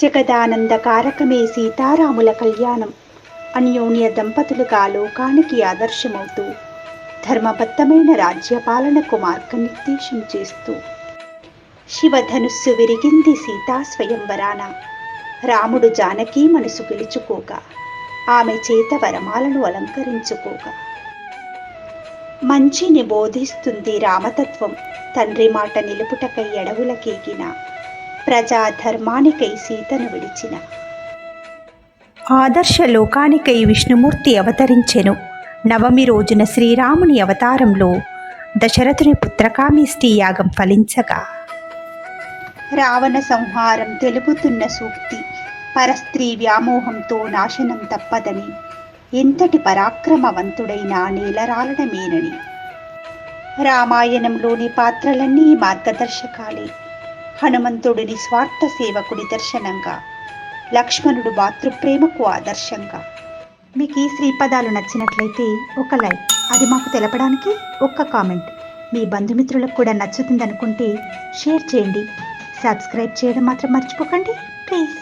జగదానంద కారకమే సీతారాముల కళ్యాణం. అన్యోన్య దంపతులుగా లోకానికి ఆదర్శమవుతూ ధర్మబద్ధమైన రాజ్యపాలనకు మార్గనిర్దేశం చేస్తూ. శివధనుస్సు విరిగింది సీతా స్వయంవరాన. రాముడు జానకి మనసు గెలుచుకోగా ఆమె చేత వరమాలను అలంకరించుకోగా మంచిని బోధిస్తుంది రామతత్వం తండ్రి మాట నిలుపుటకై ఎడవులకేగిన ప్రజాధర్మానికై సీతను విడిచిన. ఆదర్శ లోకానికై విష్ణుమూర్తి అవతరించెను. నవమి రోజున శ్రీరాముని అవతారంలో దశరథుని పుత్రకామేష్టి యాగం ఫలించగా. రావణ సంహారం తెలుపుతున్న సూక్తి పరస్త్రీ వ్యామోహంతో నాశనం తప్పదని ఎంతటి పరాక్రమవంతుడైన నేలరాలడమేనని రామాయణంలోని పాత్రలన్నీ మార్గదర్శకాలే. హనుమంతుడిని నిస్వార్థ సేవకు నిదర్శనంగా లక్ష్మణుడు మాతృప్రేమకు ఆదర్శంగా. మీకు ఈ శ్రీపదాలు నచ్చినట్లయితే ఒక లైక్ అది మాకు తెలపడానికి ఒక్క కామెంట్. మీ బంధుమిత్రులకు కూడా నచ్చుతుందనుకుంటే షేర్ చేయండి. సబ్స్క్రైబ్ చేయడం మాత్రం మర్చిపోకండి. ప్లీజ్.